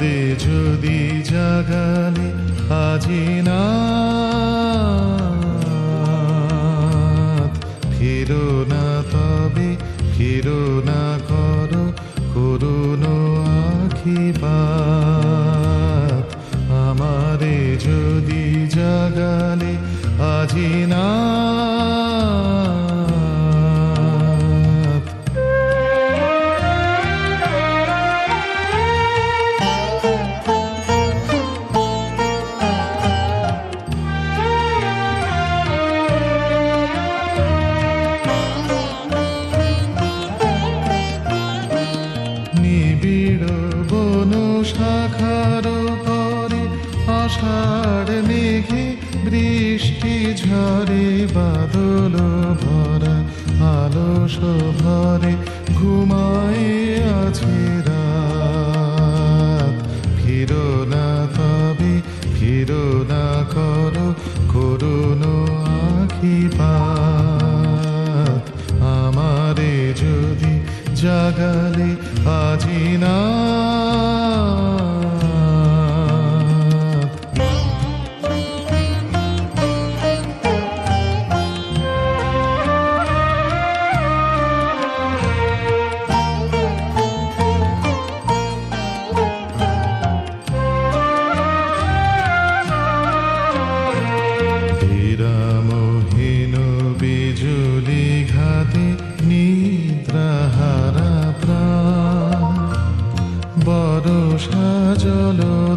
চাঁদে যদি জাগালে আজি না ফিরো না তবে, ফিরো না করো করুন আখি আমারে যদি জাগালে আজি না আষাঢ় মেঘে বৃষ্টি ঝরে, বাদল ভরা আলস ভরে ঘুমায় আছে রাত। ফিরো না তবে, ফিরো না করো, করুণ আখি আমারে যদি জাগালে আজি না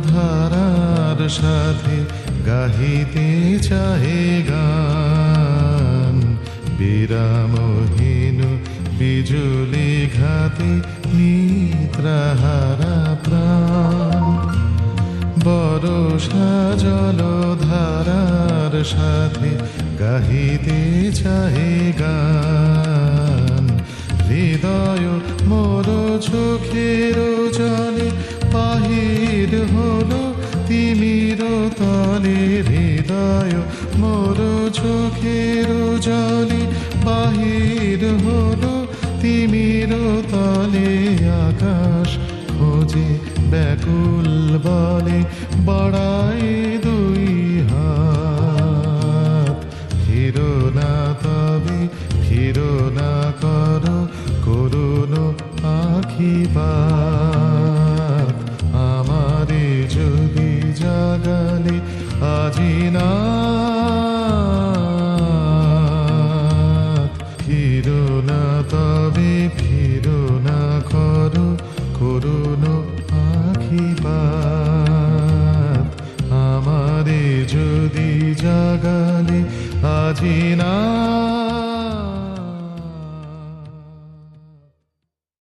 ধারার সাথে গাহিতে চাহে গান। বিরামহীন বিজুলি ঘাতে নিদ্রাহারা প্রাণ। বরষা জল ধারার সাথে গাহিতে চাহে গান। হৃদয় মোর চোখের জলে হৃদয়, মোর চোখের জলে বাহির হলো তিমির তলে আকাশ খোঁজে, ব্যাকুল বলে বাড়াই দুই হাত। ফিরো না তবে, ফিরো না করো, করুণ আখি আমারে যদি জাগালে আজি না করুণ আমারে যদি জাগালে আজি না